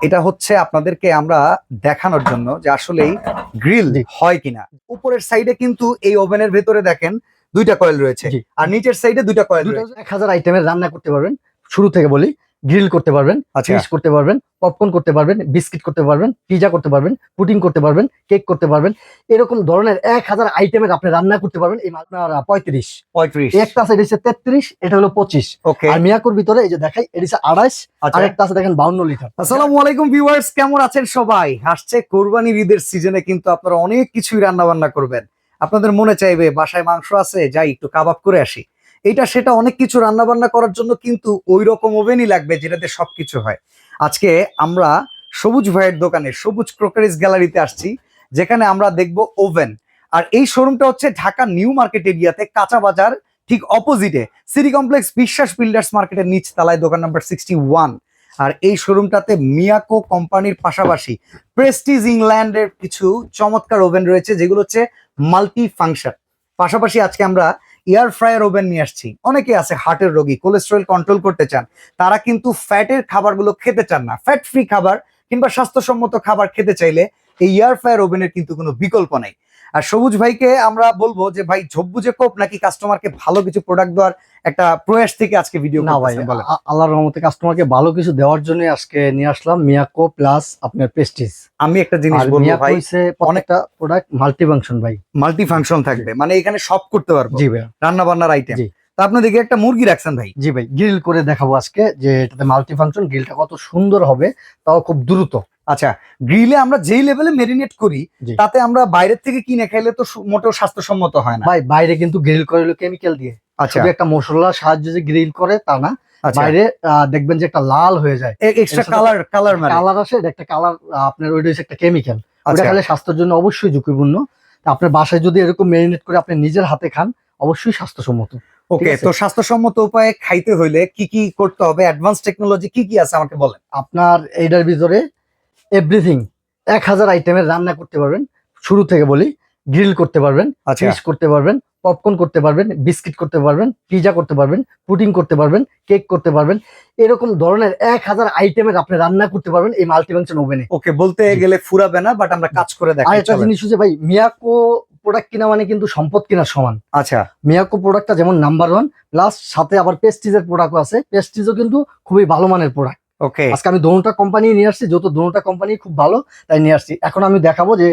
এটা হচ্ছে আপনাদেরকে আমরা দেখানোর জন্য যে আসলেই গ্রিল হয় কিনা। উপরের সাইডে কিন্তু এই ওভেনের ভেতরে দেখেন দুইটা কয়েল রয়েছে আর নিচের সাইডে দুইটা কয়েল এক হাজার আইটেমের রান্না করতে পারবেন। শুরু থেকে বলি গ্রিল করতে পারবেন আচ্ছা। ফিশ করতে পারবেন পপকর্ন করতে পারবেন বিস্কিট করতে পারবেন পিজা করতে পারবেন পুডিং করতে পারবেন কেক করতে পারবেন এরকম ধরনের এক হাজার আইটেমের আপনি রান্না করতে পারবেন এই আপনার পঁয়ত্রিশ। পঁয়ত্রিশ। একটা আছে এটা হচ্ছে তেত্রিশ এটা হলো পঁচিশ। ওকে আর মিয়াকুর ভিতরে এই যে দেখাই এটা হচ্ছে আড়াইশ আচ্ছা। আর একটা আছে দেখেন বাউন্ন লিটার আসসালামু আলাইকুম ভিউয়ার্স কেমন আছেন সবাই? আসছে কোরবানির ঈদের সিজনে কিন্তু আপনারা অনেক কিছুই রান্না বান্না করবেন। আপনাদের মনে চাইবে বাসায় মাংস আছে যাই একটু কাবাব করে আসি। এটা সেটা অনেক কিছু রান্না বান্না করার জন্য কিন্তু ওই রকম ওভেনই লাগবে যেটাতে সবকিছু হয়। আজকে আমরা সবুজ ভাইয়ের দোকানে, সবুজ ক্রোকারিজ গ্যালারিতে আসছি, যেখানে আমরা দেখব ওভেন। আর এই শোরুমটা হচ্ছে ঢাকা নিউ মার্কেট এরিয়াতে, কাঁচা বাজার, ঠিক অপোজিটে। সিটি কমপ্লেক্স বিশ্বাস বিল্ডার্স মার্কেটের নিচ তালায় দোকান নাম্বার সিক্সটি ওয়ান। আর এই শোরুমটাতে মিয়াকো কোম্পানির পাশাপাশি প্রেস্টিজ ইংল্যান্ডের কিছু চমৎকার ওভেন রয়েছে, যেগুলো হচ্ছে মাল্টি ফাংশন পাশাপাশি আজকে আমরা এয়ার ফ্রায়ার ওভেন নিয়ে আসছি। অনেকে আছে হার্টের রোগী কোলেস্ট্রল কন্ট্রোল করতে চান। তারা কিন্তু ফ্যাটের খাবারগুলো খেতে চান না। ফ্যাট ফ্রি খাবার কিংবা স্বাস্থ্যসম্মত খাবার খেতে চাইলে এই এয়ার ফ্রায়ার ওভেনের কিন্তু কোনো বিকল্প নেই। আর সবুজ ভাইকে আমরা বলব যে ভাই ঝব্বুজে কোপ নাকি কাস্টমারকে ভালো কিছু প্রোডাক্ট দেওয়ার একটা প্রয়াস থেকে আজকে ভিডিও না ভাই আল্লাহর রহমতে কাস্টমারকে ভালো কিছু দেওয়ার জন্য আজকে নিয়ে আসলাম মিয়াকো প্লাস আপনার পেস্টিজ আমি একটা জিনিস বলব ভাই প্রত্যেকটা প্রোডাক্ট মাল্টি ফাংশন ভাই। মাল্টি ফাংশন থাকবে। মানে এখানে সব করতে পারব। জি ভাই। রান্না বান্নার আইটেম জি। তা আপনি দেখে একটা মুরগি রাখছেন ভাই। জি ভাই গ্রিল করে দেখাবো আজকে যে এটাতে মাল্টি ফাংশন গ্রিলটা কত সুন্দর হবে তাও খুব দ্রুত। আচ্ছা গ্রিলে আমরা যেই লেভেলে মেরিনেট করি তাতে আমরা বাইরের থেকে কিনে খাইলে তো মোটেও স্বাস্থ্যসম্মত হয় না। ভাই বাইরে কিন্তু গ্রিল করে কেমিক্যাল দিয়ে। আচ্ছা। একটা মশলার সাহায্যে যে গ্রিল করে তা না। আচ্ছা। বাইরে দেখবেন যে একটা লাল হয়ে যায়। এক্সট্রা কালার কালার মানে? কালার আসে এটা একটা কালার আপনার ওইটা হচ্ছে একটা কেমিক্যাল ওটা আচ্ছা। খেলে স্বাস্থ্যের জন্য অবশ্যই ঝুঁকিপূর্ণ। তা আপনার বাসায় যদি এরকম মেরিনেট করে আপনি নিজের হাতে খান অবশ্যই স্বাস্থ্যসম্মত। ওকে। তো স্বাস্থ্যসম্মত উপায়ে খাইতে হইলে কি কি করতে হবে? অ্যাডভান্স টেকনোলজি কি কি আছে আমাকে বলেন? আপনার এইটার ভিতরে এভরিথিং এক হাজার আইটেমের রান্না করতে পারবেন শুরু থেকে বলি গ্রিল করতে পারবেন আচ্ছা। ফিশ করতে পারবেন পপকর্ন করতে পারবেন বিস্কিট করতে পারবেন পিজা করতে পারবেন পুডিং করতে পারবেন কেক করতে পারবেন এরকম ধরনের এক হাজার আইটেমের আপনি রান্না করতে পারবেন এই মাল্টিফাংশন ওভেনে। ওকে বলতে গেলে ফুরাবে না বাট আমরা কাজ করে দেখাই একটা জিনিস হচ্ছে ভাই মিয়াকো প্রোডাক্ট কিনা মানে কিন্তু সম্পদ কেনার সমান। আচ্ছা। মিয়াকো প্রোডাক্টটা যেমন নাম্বার ওয়ান প্লাস সাথে আবার পেস্টিজের প্রোডাক্টও আছে পেস্টিজও কিন্তু খুবই ভালো মানের প্রোডাক্ট ওকে আজকে আমি দোনোটা কোম্পানি নিয়ে আসছি যত দোনোটা কোম্পানি খুব ভালো তাই নিয়ে আসছি। এখন আমি দেখাবো যে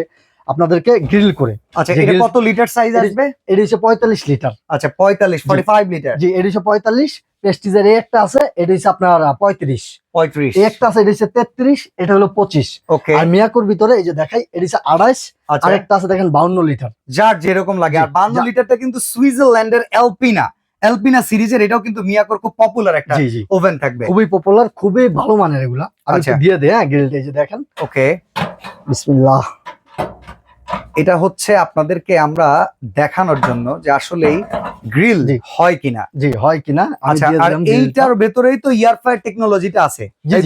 আপনাদেরকে গ্রিল করে। আচ্ছা এটা কত লিটার সাইজ আসবে? এটি হচ্ছে পঁয়তাল্লিশ লিটার আচ্ছা পঁয়তাল্লিশ জি। ফর্টি ফাইভ লিটার জি এটি হচ্ছে পঁয়তাল্লিশ পেস্টিজের একটা আছে এটি হচ্ছে আপনার পঁয়ত্রিশ। পঁয়ত্রিশ। এই একটা আছে এটি হচ্ছে তেত্রিশ এটা হলো পঁচিশ। ওকে আর মিয়াকোর ভিতরে এই যে দেখাই এটি হচ্ছে আড়াইশ আচ্ছা। আর একটা আছে দেখেন বাউন্ন লিটার যার যেরকম লাগে। আর জি, বান্ন যা- লিটারটা কিন্তু সুইজারল্যান্ডের এলপিনা এলপিনা সিরিজের এটাও কিন্তু মিয়াকোর খুব পপুলার একটা ওভেন থাকবে। খুবই পপুলার খুবই ভালো মানের এগুলা। আমি আচ্ছা। দিয়ে দেয় হ্যাঁ গ্রিলটা এই যে দেখেন। ওকে বিসমিল্লাহ। এটা হচ্ছে আপনাদেরকে আমরা দেখানোর জন্য যে আসলেই গ্রিল হয় কিনা। জি হয় কিনা? আচ্ছা আর এইটার ভেতরেই তো ইয়ার ফায়ার টেকনোলজিটা আছে জি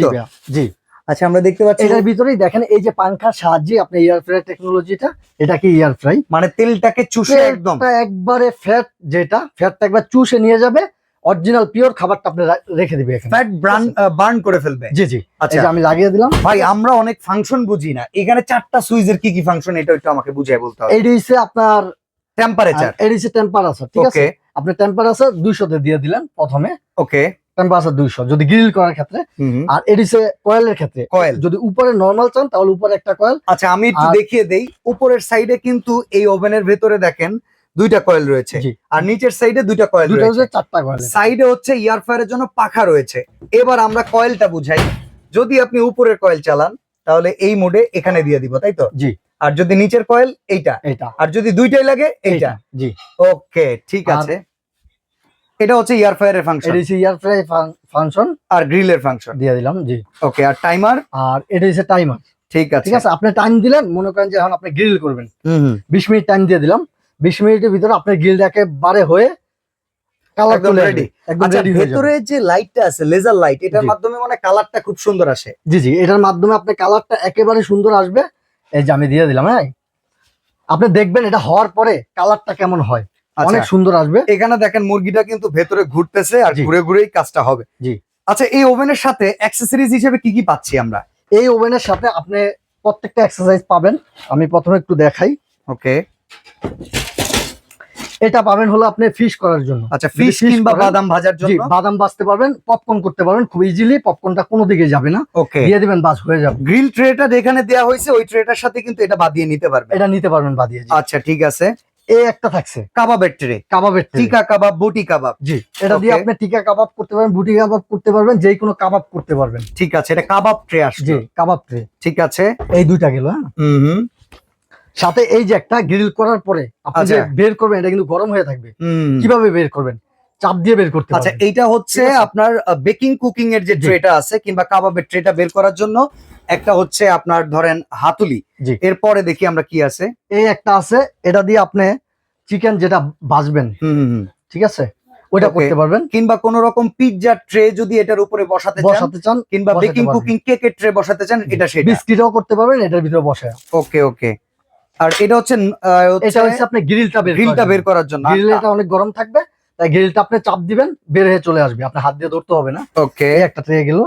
জি। আচ্ছা আমরা দেখতে পাচ্ছি এটার ভিতরেই দেখেন এই যে পাংখার সাহায্যে আপনি এয়ার ফ্রাই টেকনোলজিটা এটা কি এয়ার ফ্রাই মানে তেলটাকে চুষে একদম। একবারে ফ্যাট যেটা ফ্যাটটা একবার চুষে নিয়ে যাবে অরিজিনাল পিওর খাবারটা আপনি রেখে দিবে এখানে। ফ্যাট বার্ন বার্ন করে ফেলবে। জি জি। আচ্ছা। আমি লাগিয়ে দিলাম। ভাই আমরা অনেক ফাংশন বুঝি না। এখানে চারটা সুইচের কি কি ফাংশন এটা একটু আমাকে বুঝিয়ে বলতে হবে। এইটা হচ্ছে আপনার টেম্পারেচার এইটা হচ্ছে টেম্পারেচার ঠিক আছে? আপনি টেম্পারেচার দুইশোতে দিয়ে দিলেন প্রথমে। ওকে টেম্পারেচার দুইশো যদি গ্রিল করার ক্ষেত্রে। আর এটি কয়েলের ক্ষেত্রে। কয়েল যদি উপরে নর্মাল চান তাহলে উপরে একটা কয়েল আচ্ছা আমি একটু দেখিয়ে দেই। উপরের সাইডে কিন্তু এই ওভেনের ভেতরে দেখেন দুইটা কয়েল রয়েছে। আর নিচের সাইডে দুইটা কয়েল রয়েছে। চারটা কয়েল সাইডে হচ্ছে ইয়ার ফায়ারের জন্য পাখা রয়েছে। এবার আমরা কয়েলটা বুঝাই। যদি আপনি উপরের কয়েল চালান তাহলে এই মোডে এখানে দিয়ে দিব তাই তো? জি। আর যদি নিচের কয়েল এইটা। এটা আর যদি দুইটাই লাগে এইটা। জি। ওকে ঠিক আছে। এটা হচ্ছে ইয়ার ফায়ারের ফাংশন এটা হচ্ছে এয়ার ফ্রাই ফাংশন আর গ্রিলের ফাংশন দিয়ে দিলাম জি। ওকে আর টাইমার আর এটা হচ্ছে টাইমার ঠিক আছে। ঠিক আছে আপনি টাইম দিলেন মনে করেন যে এখন আপনি গ্রিল করবেন। বিশ মিনিট টাইম দিয়ে দিলাম। বিশ মিনিটের ভিতরে আপনার গ্রিলটা একেবারে হয়ে কালার চলে আচ্ছা রেডি হয়ে যাবে। ভেতরে যে লাইটটা আছে লেজার লাইট এটার মাধ্যমে মানে কালারটা খুব সুন্দর আসে। জি জি এটার মাধ্যমে আপনার কালারটা একেবারে সুন্দর আসবে। এই যে আমি দিয়ে দিলাম হ্যাঁ? আপনি দেখবেন এটা হওয়ার পরে কালারটা কেমন হয়। অনেক আচ্ছা সুন্দর আসবে। এখানে দেখেন মুরগিটা কিন্তু ভেতরে ঘুরতেছে আর। ঘুরে ঘুরেই কাজটা হবে। জি। আচ্ছা এই ওভেনের সাথে অ্যাক্সেসরিজ হিসেবে কি কি পাচ্ছি আমরা? এই ওভেনের সাথে আপনি প্রত্যেকটা এক্সারসাইজ পাবেন। আমি প্রথমে একটু দেখাই। ওকে। এটা পাবেন হলো আপনি ফিশ করার জন্য। আচ্ছা ফিশ কিংবা বাদাম ভাজার জন্য? বাদাম বাজতে পারবেন পপকর্ন করতে পারবেন খুব ইজিলি পপকর্নটা কোনো দিকে যাবে না। ওকে। দিয়ে দিবেন বাস হয়ে যাবে। গ্রিল ট্রেটা যেখানে দেওয়া হয়েছে ওই ট্রেটার সাথে কিন্তু এটা বাদিয়ে নিতে পারবেন। এটা নিতে পারবেন বাদিয়ে। আচ্ছা ঠিক আছে। এই একটা থাকছে। কাবাবের ট্রে কাবাবের। টিকা কাবাব বুটি কাবাব। জি এটা দিয়ে আপনি টিকা কাবাব করতে পারবেন বুটি কাবাব করতে পারবেন যে কোনো কাবাব করতে পারবেন। ঠিক আছে এটা কাবাব ট্রে আসছে। জি কাবাব ট্রে ঠিক আছে। এই দুইটা গেল হ্যাঁ? হুম সাথে এই যে একটা গ্রিল করার পরে আপনি যে আচ্ছা। বের করবেন এটা কিন্তু গরম হয়ে থাকবে। কীভাবে বের করবেন? চাপ দিয়ে বের করতে আচ্ছা এইটা হচ্ছে আপনার বেকিং কুকিং এর যে। ট্রেটা আছে কিংবা কাবাবের ট্রেটা বের করার জন্য একটা হচ্ছে আপনার ধরেন হাতুলি। এরপরে দেখি আমরা কি আছে। এই একটা আছে এটা দিয়ে আপনি চিকেন যেটা ভাজবেন। ঠিক আছে? Okay. করতে পারবেন। কিংবা কোন রকম পিৎজা ট্রে যদি এটার উপরে বসাতে বসাতে চান কিংবা বেকিং কুকিং কেকের ট্রে বসাতে চান এটা সেটা। বিস্কিটও করতে পারবেন এটার ভিতরে বসে। ওকে ওকে আর এটা হচ্ছে এটা হচ্ছে আপনি গ্রিলটা বের গ্রিলটা বের করার জন্য। গ্রিলটা অনেক গরম থাকবে তাই গ্রিলটা আপনি চাপ দিবেন বের হয়ে চলে আসবে। আপনি হাত দিয়ে ধরতে হবে না। ওকে একটা ট্রে গেল।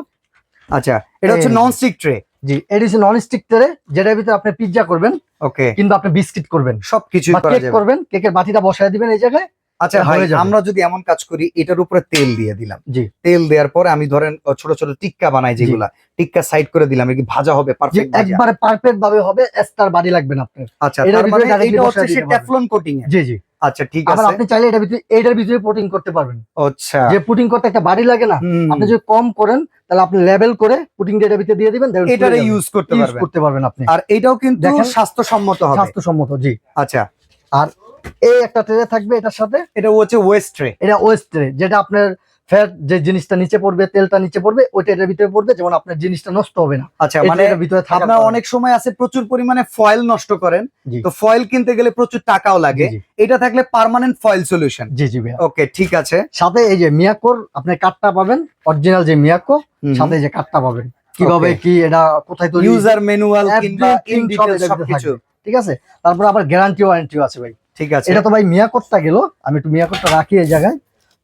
আচ্ছা এটা হচ্ছে এই। নন স্টিক ট্রে জি এটা হচ্ছে নন স্টিক ট্রে যেটার ভিতরে আপনি পিৎজা করবেন ওকে কিংবা আপনি বিস্কিট করবেন। সবকিছু কেক করবেন কেকের বাটিটা বসায় দিবেন এই জায়গায় আচ্ছা ভাই আমরা যদি এমন কাজ করি এটার উপরে তেল দিয়ে দিলাম। জি। তেল দেওয়ার পরে আমি ধরেন ছোট ছোট টিক্কা বানাই যেগুলা টিক্কা সাইড করে দিলাম কি ভাজা হবে পারফেক্ট একবারে পারফেক্ট ভাবে হবে এস্টার বাড়ি লাগবে না আপনার। আচ্ছা মানে এটা হচ্ছে। টেফলন কোটিং জি জি। আচ্ছা ঠিক আছে। আপনি চাইলে এটা ভিতরে এটার ভিতরে পুটিং করতে পারবেন। আচ্ছা। যে পুটিং করতে একটা বাড়ি লাগে না আপনি যদি কম করেন তাহলে আপনি লেভেল করে পুটিং এটার ভিতরে দিয়ে দিবেন এটারে ইউজ করতে পারবেন। করতে পারবেন আপনি। আর এটাও কিন্তু। স্বাস্থ্যসম্মত হবে। স্বাস্থ্যসম্মত জি। আচ্ছা। আর এই একটা ট্রে থাকবে এটার সাথে। এটা হচ্ছে ওয়েস্ট ট্রে এটা ওয়েস্ট ট্রে যেটা আপনার ফ্যাট যে জিনিসটা নিচে পড়বে তেলটা নিচে পড়বে ওইটা এটার ভিতরে পড়বে যেমন আপনার জিনিসটা নষ্ট হবে না। আচ্ছা মানে ভিতরে আপনার অনেক সময় আছে প্রচুর পরিমাণে ফয়েল নষ্ট করেন। তো ফয়েল কিনতে গেলে প্রচুর টাকাও লাগে। এটা থাকলে পার্মানেন্ট ফয়েল সলিউশন জি জি। ওকে ঠিক আছে। সাথে এই যে মিয়াকোর আপনি কাঠটা পাবেন অরিজিনাল যে মিয়াকো সাথে যে কাঠটা পাবেন। কীভাবে কি এটা কোথায় তৈরি? ইউজার ম্যানুয়াল কিংবা ইন সব ডিটেইলস সবকিছু। ঠিক আছে? তারপর আবার গ্যারান্টি ওয়ারেন্টিও আছে ভাই। ঠিক আছে। এটা তো ভাই মিয়াকোরটা গেল আমি একটু মিয়াকোরটা রাখি এই জায়গায়।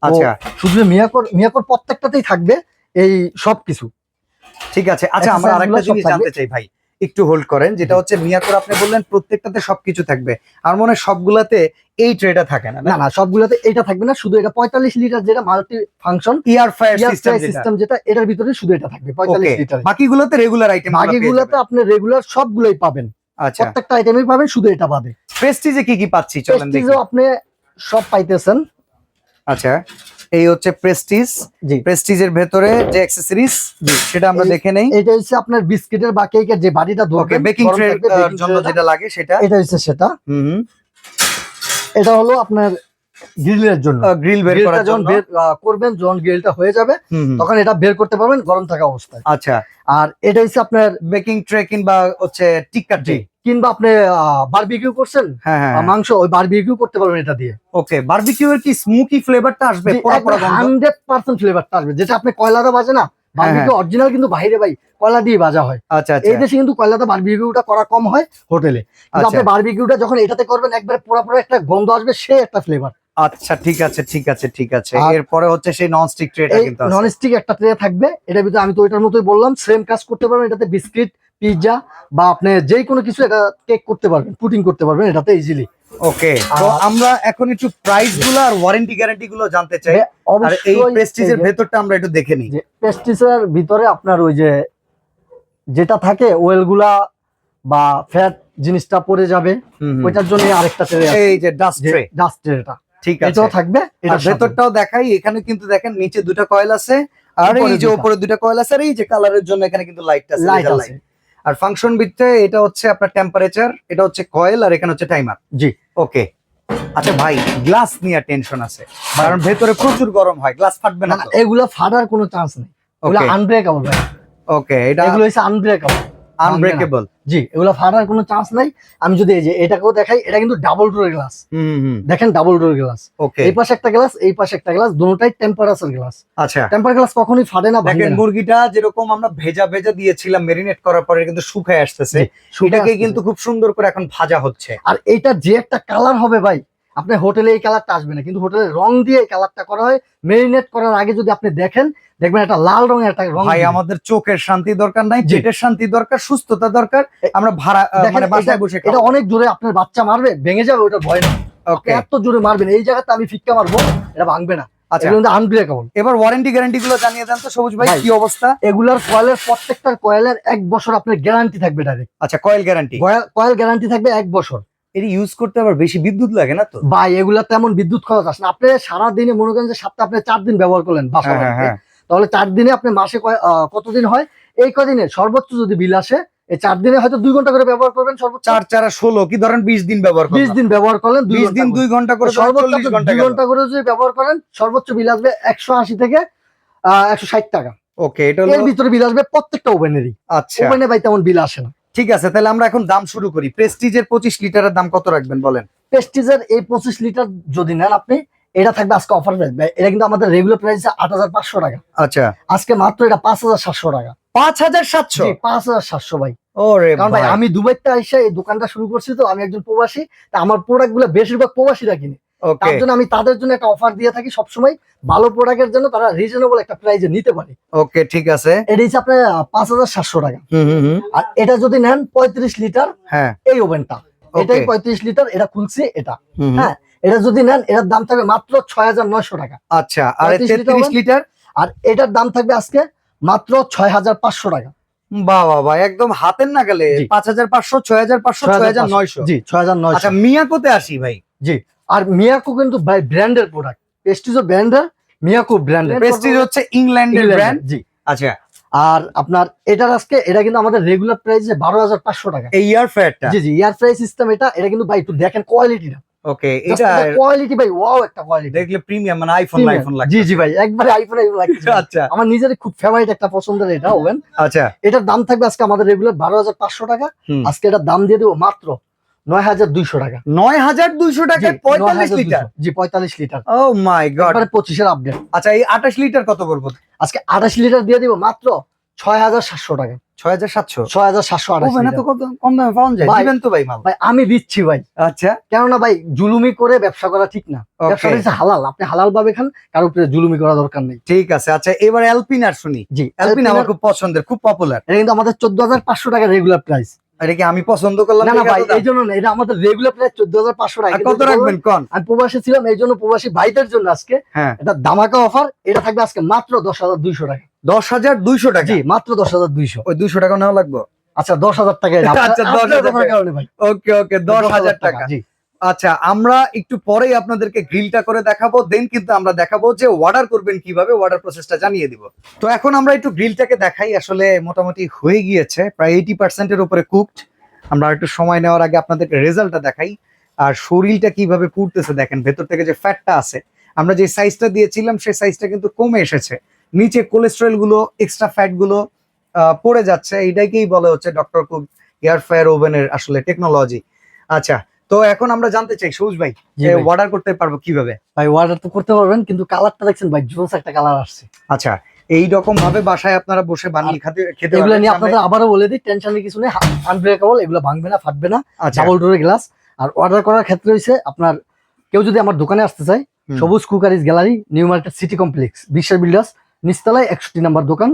আচ্ছা। শুধু মিয়াকোর মিয়াকোর প্রত্যেকটাতেই থাকবে এই সবকিছু। ঠিক আছে। আচ্ছা আমরা আরেকটা জিনিস জানতে চাই ভাই একটু হোল্ড করেন যেটা হচ্ছে মিয়াকোর আপনি বললেন প্রত্যেকটাতে সবকিছু থাকবে। আর মনে হয় সবগুলাতে এই ট্রেটা থাকে না না? না সবগুলোতে এটা থাকবে না শুধু এটা পঁয়তাল্লিশ লিটার যেটা multi function air fryer system যেটা। এটার ভিতরে শুধু এটা থাকবে পঁয়তাল্লিশ লিটার বাকিগুলোতে রেগুলার আইটেম বাকিগুলোতে আপনি রেগুলার সবগুলোই পাবেন। আচ্ছা। প্রত্যেকটা আইটেমই পাবেন শুধু এটা বাদে প্রেস্টিজে কি কি পাচ্ছি চলেন দেখি। আপনি সব পাইতেছেন। আচ্ছা এই হচ্ছে প্রেস্টিজ জি। প্রেস্টিজের ভেতরে যে অ্যাক্সেসরিজ সেটা আমরা দেখে নেই। এটা হচ্ছে আপনার বিস্কিটের বা কেকের যে ওকে ধরবেন বেকিং গরম ট্রে থাকবে, জন্য যেটা লাগে সেটা। এটা হচ্ছে সেটা। হুম এটা হলো আপনার গ্রিলের জন্য। গ্রিল বের করার জন্য। করবেন যখন গ্রিলটা হয়ে যাবে। তখন এটা বের করতে পারবেন গরম থাকা অবস্থায়। আচ্ছা। আর এটা হচ্ছে আপনার বেকিং ট্রে কিংবা হচ্ছে টিক্কা ট্রে কিংবা আপনি বারবিকিউ করছেন হ্যাঁ হ্যাঁ মাংস ওই বারবিকিউ করতে পারবেন এটা দিয়ে। ওকে বারবিকিউ এর কি স্মোকি ফ্লেভারটা আসবে? পোড়া পোড়া গন্ধ? হান্ড্রেড পার্সেন্ট ফ্লেভারটা আসবে। যেটা আপনি কয়লাটা বাজে না। বারবিকিউ অরিজিনাল কিন্তু বাইরে ভাই কয়লা দিয়ে ভাজা হয়। আচ্ছা আচ্ছা। এই দেশে কিন্তু কয়লাতে বারবিকিউটা করা কম হয় হোটেলে। কিন্তু আচ্ছা। আপনি বারবিকিউটা যখন এটাতে করবেন একবারে একটা গন্ধ আসবে সে একটা ফ্লেভার আচ্ছা ঠিক আছে ঠিক আছে ঠিক আছে। এরপরে হচ্ছে সেই নন স্টিক ট্রেটা কিন্তু আছে। একটা ট্রে থাকবে। এটার ভিতরে আমি তো ওইটার মতোই বললাম সেম কাজ করতে পারবেন। এটাতে বিস্কিট পিৎজা বা আপনি যে কোনো কিছু এটা কেক করতে পারবেন পুটিং করতে পারবেন এটাতে ইজিলি ওকে তো আমরা এখন একটু প্রাইসগুলো আর ওয়ারেন্টি গ্যারান্টি গুলো জানতে চাই। আর এই প্রেস্টিজের ভেতরটা আমরা একটু দেখে নিই। যে পেস্টিসের ভিতরে আপনার ওই যে যেটা থাকে ওয়েলগুলা বা ফ্যাট জিনিসটা পড়ে যাবে। ওইটার জন্য আরেকটা ট্রে এই যে ডাস্ট ট্রে ডাস্ট ট্রেটা ঠিক আছে। এটাও থাকবে এটা ভেতরটাও দেখাই এখানে কিন্তু দেখেন নিচে দুটো কয়েল আছে আর এই যে উপরে দুটো কয়েল আছে আর এই যে কালারের জন্য এখানে কিন্তু লাইট আছে লাইট আছে। আর ফাংশন ভিত্তে এটা হচ্ছে আপনার টেম্পারেচার এটা হচ্ছে কয়েল আর এখানে হচ্ছে টাইমার জি। ওকে আচ্ছা ভাই গ্লাস নিয়ে টেনশন আছে। কারণ ভেতরে প্রচুর গরম হয় গ্লাস ফাটবে না এগুলা ফাটার কোনো চান্স নেই। ওকে আনব্রেকেবল ভাই। ওকে এটা এগুলো হচ্ছে আনব্রেকেবল আনব্রেকেবল জি এগুলো ফাটার কোনো চান্স নাই। আমি যদি এই যে এটাকেও দেখাই এটা কিন্তু ডাবল ডোর গ্লাস দেখেন ডাবল ডোর গ্লাস ওকে এই পাশে একটা গ্লাস এই পাশে একটা গ্লাস দুটোটাই টেম্পারেচার গ্লাস আচ্ছা। টেম্পার গ্লাস কখনোই ফাটে না দেখেন মুরগিটা যেরকম আমরা ভেজা ভেজা দিয়েছিলাম মেরিনেট করার পরে কিন্তু শুকায় আসতেছে। এটাকে কিন্তু খুব সুন্দর করে এখন ভাজা হচ্ছে। আর এটা যে একটা কালার হবে ভাই আপনি হোটেলে এই কালারটা আসবে না কিন্তু হোটেলে রং দিয়ে এই কালারটা করা হয়। মেরিনেট করার আগে যদি আপনি দেখেন দেখবেন একটা লাল রঙের একটা রং ভাই আমাদের চোখের শান্তি দরকার নাই। পেটের শান্তি দরকার সুস্থতা দরকার। আমরা ভাড়া মানে বাসায় এটা- বসে এটা অনেক জোরে আপনার বাচ্চা মারবে ভেঙে যাবে ওটা ভয় না ওকে এত জোরে মারবেন এই জায়গাতে আমি ফিক্কা মারবো এটা ভাঙবে না। আচ্ছা। আনব্রেকেবল এবার ওয়ারেন্টি গ্যারান্টি গুলো জানিয়ে দেন তো সবুজ ভাই। কি অবস্থা? এগুলার কয়েলের প্রত্যেকটা কয়েলের এক বছর আপনার গ্যারান্টি থাকবে ডাইরেক্ট আচ্ছা কয়েল গ্যারান্টি কয়েল গ্যারান্টি থাকবে এক বছর। এটি ইউজ করতে আবার বেশি বিদ্যুৎ লাগে না তো? বা এগুলা তেমন বিদ্যুৎ খরচ আসে না। আপনি সারা দিনে মনে করেন যে সপ্তাহে আপনি চার দিন ব্যবহার করলেন বাসা হ্যাঁ, বাড়িতে। হ্যাঁ, তাহলে চার দিনে আপনি মাসে কতদিন হয়? এই কদিনে সর্বোচ্চ যদি বিল আসে এই চার দিনে হয়তো দুই ঘণ্টা করে ব্যবহার করবেন সর্বোচ্চ। চার চারা ষোলো কি ধরেন বিশ দিন ব্যবহার বিশ দিন ব্যবহার করলেন বিশ দিন দুই ঘণ্টা করে। সর্বোচ্চ দুই ঘণ্টা করে যদি ব্যবহার করেন সর্বোচ্চ বিল আসবে একশো আশি থেকে একশো ষাট টাকা। ওকে এটা এর ভিতরে বিল আসবে প্রত্যেকটা ওভেনেরই। আচ্ছা। ওভেনে ভাই তেমন বিল আসে না। ঠিক আছে তাহলে আমরা এখন দাম শুরু করি। প্রেস্টিজের পঁচিশ লিটারের দাম কত রাখবেন বলেন? প্রেস্টিজের এই পঁচিশ লিটার যদি নেন আপনি এটা থাকবে আজকে অফার প্রাইস এটা কিন্তু আমাদের রেগুলার প্রাইস আট হাজার পাঁচশো টাকা। আচ্ছা। আজকে মাত্র এটা পাঁচ হাজার সাতশো টাকা। পাঁচ হাজার সাতশো? পাঁচ হাজার সাতশো ভাই। কারণ ভাই আমি দুবাইতে এসে এই দোকানটা শুরু করছি তো আমি একজন প্রবাসী তা আমার প্রোডাক্টগুলো বেশিরভাগ প্রবাসীরা কিনে। তার জন্য আমি তাদের জন্য একটা অফার দিয়ে থাকি। সবসময় ভালো প্রোডাক্টের জন্য তারা রিজনেবল একটা প্রাইসে নিতে পারে। ওকে ঠিক আছে। এটা হচ্ছে আপনার পাঁচ হাজার সাতশো টাকা। হুম হুম হুম। আর এটা যদি নেন পঁয়ত্রিশ লিটার হ্যাঁ। এই ওভেনটা। এটাই পঁয়ত্রিশ লিটার এটা খুলছি এটা। হ্যাঁ এটা যদি নেন এটার দাম থাকবে মাত্র ছয় হাজার নয়শো টাকা। আচ্ছা আর 35 লিটার তেত্রিশ লিটার? আর এটার দাম থাকবে আজকে মাত্র ছয় হাজার পাঁচশো টাকা। বাহ বাহ একদম হাতের নাগালে। জি। পাঁচ হাজার পাঁচশো ছয় হাজার পাঁচশো ছয় হাজার নয়শো। জি ছয় হাজার নয়শো। আচ্ছা মিয়াকোতে আসি ভাই? আর মিয়াকো কিন্তু ব্র্যান্ডের প্রোডাক্ট পেস্টিজো ব্র্যান্ডের মিয়াকো ব্র্যান্ডের প্রেস্টিজ হচ্ছে ইংল্যান্ডের ব্র্যান্ড জি। আচ্ছা। আর আপনার এটার আজকে এটা কিন্তু আমাদের রেগুলার প্রাইস বারো হাজার পাঁচশো টাকা। এই ইয়ার ফেয়ারটা জি জি ইয়ার প্রাইস সিস্টেম এটা এটা কিন্তু ভাই একটু দেখেন কোয়ালিটিটা ওকে এটা কোয়ালিটি ভাই ওয়াও একটা কোয়ালিটি দেখলে প্রিমিয়াম মানে আইফোন আইফোন লাগে জি জি ভাই একবারে আইফোন আইফোন লাগছে আচ্ছা। আমার নিজের খুব ফেভারিট একটা পছন্দের এটা ওভেন আচ্ছা। এটার দাম থাকবে আজকে আমাদের রেগুলার বারো হাজার পাঁচশো টাকা। আজকে এটার দাম দিয়ে দেবো মাত্র নয় হাজার দুইশো টাকা। নয় হাজার দুইশো টাকায় পঁয়তাল্লিশ লিটার। জি পঁয়তাল্লিশ লিটার। Oh my God. পঁচিশের আপডেট। আচ্ছা এই আঠাশ লিটার কত করব? আজকে আঠাশ লিটার দিয়ে দিব মাত্র ছয় হাজার সাতশো টাকা। ছয় হাজার সাতশো? ছয় হাজার সাতশো আঠাশ ওভেন এত কত কম দামে পাওয়া যায়? দিবেন তো ভাই মাল। ভাই আমি দিচ্ছি ভাই। আচ্ছা। কেননা ভাই জুলুমি করে ব্যবসা করা ঠিক না। হচ্ছে হালাল। আপনি হালাল ভাবে খান উপরে জুলুমি করা দরকার নেই। ঠিক আছে আচ্ছা এবার অ্যালপিনার শুনি। জি অ্যালপিন আমার খুব পছন্দের খুব পপুলার এটা কিন্তু আমাদের চোদ্দ হাজার পাঁচশো টাকা রেগুলার প্রাইস এটা কি আমি পছন্দ করলাম না না ভাই এই জন্য না এটা আমাদের রেগুলার প্রাইস চোদ্দ হাজার পাঁচশো টাকা। কত রাখবেন কোন? আমি প্রবাসী ছিলাম এই জন্য প্রবাসী ভাইদের জন্য আজকে হ্যাঁ। এটা দামাকা অফার এটা থাকবে আজকে মাত্র দশ হাজার দুইশো টাকা। দশ হাজার দুইশো টাকা? জি মাত্র দশ হাজার দুইশো। ওই দুইশো টাকা নেওয়া লাগবে? আচ্ছা দশ হাজার টাকা আচ্ছা, আপনার- 10,000 টাকা। ভাই? ওকে ওকে দশ হাজার টাকা। জি। আচ্ছা আমরা একটু পরেই আপনাদেরকে গ্রিলটা করে দেখাবো দেন কিন্তু আমরা দেখাবো যে অর্ডার করবেন কীভাবে অর্ডার প্রসেসটা জানিয়ে দিব। তো এখন আমরা একটু গ্রিলটাকে দেখাই আসলে মোটামুটি হয়ে গিয়েছে প্রায় এইটি পার্সেন্টের উপরে কুকড আমরা একটু সময় নেওয়ার আগে আপনাদেরকে রেজাল্টটা দেখাই আর শরীরটা কীভাবে পুড়তেছে দেখেন ভেতর থেকে যে ফ্যাটটা আছে। আমরা যে সাইজটা দিয়েছিলাম সেই সাইজটা কিন্তু কমে এসেছে। নিচে কোলেস্ট্রলগুলো এক্সট্রা ফ্যাটগুলো আহ, পড়ে যাচ্ছে এইটাকেই বলে হচ্ছে ডক্টর কুক এয়ার ফায়ার ওভেনের আসলে টেকনোলজি আচ্ছা তো এখন আমরা জানতে চাই সবুজ ভাই যে অর্ডার করতে পারব কীভাবে? ভাই অর্ডার তো করতে পারবেন কিন্তু কালারটা দেখছেন ভাই জোস একটা কালার আসছে। আচ্ছা এই রকম ভাবে বাসায় আপনারা বসে বানিয়ে খেতে খেতে এগুলো নিয়ে আপনাদের আবারও বলে দিই টেনশনের কিছু নেই আনব্রেকেবল এগুলো ভাঙবে না ফাটবে না ডাবল ডোরের গ্লাস আর অর্ডার করার ক্ষেত্রে হচ্ছে আপনার কেউ যদি আমার দোকানে আসতে চায় সবুজ cookeries gallery new market city complex বিশ্বের বিল্ডার্স নিচতলায় একষট্টি নাম্বার দোকান।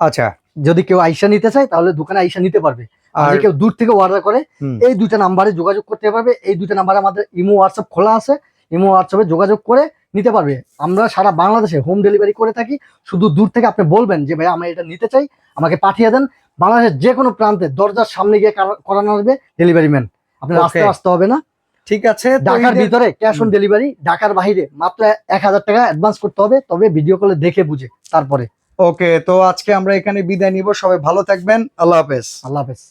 আচ্ছা যদি কেউ আইসা নিতে চায় তাহলে দোকানে আইসা নিতে পারবে। আর কেউ দূর থেকে অর্ডার করে এই দুইটা নাম্বারে যোগাযোগ করতে পারবে। এই দুইটা নাম্বারে আমাদের ইমো হোয়াটসঅ্যাপ খোলা আছে। ইমো হোয়াটসঅ্যাপে যোগাযোগ করে নিতে পারবে। আমরা সারা বাংলাদেশে হোম ডেলিভারি করে থাকি। শুধু দূর থেকে আপনি বলবেন যে ভাই আমরা এটা নিতে চাই। আমাকে পাঠিয়ে দেন। বাংলাদেশের যে কোনো প্রান্তে দরজার সামনে গিয়ে করানো হবে ডেলিভারি ম্যান আপনার. রাস্তায় আসতে হবে না। ঠিক আছে ঢাকার ভিতরে ক্যাশ অন ডেলিভারি ঢাকার বাইরে মাত্র এক হাজার টাকা অ্যাডভান্স করতে হবে। তবে ভিডিও কলে দেখে বুঝে তারপরে। ওকে তো আজকে আমরা এখানে বিদায় নিব। সবাই ভালো থাকবেন। আল্লাহ হাফেজ। আল্লাহ হাফেজ।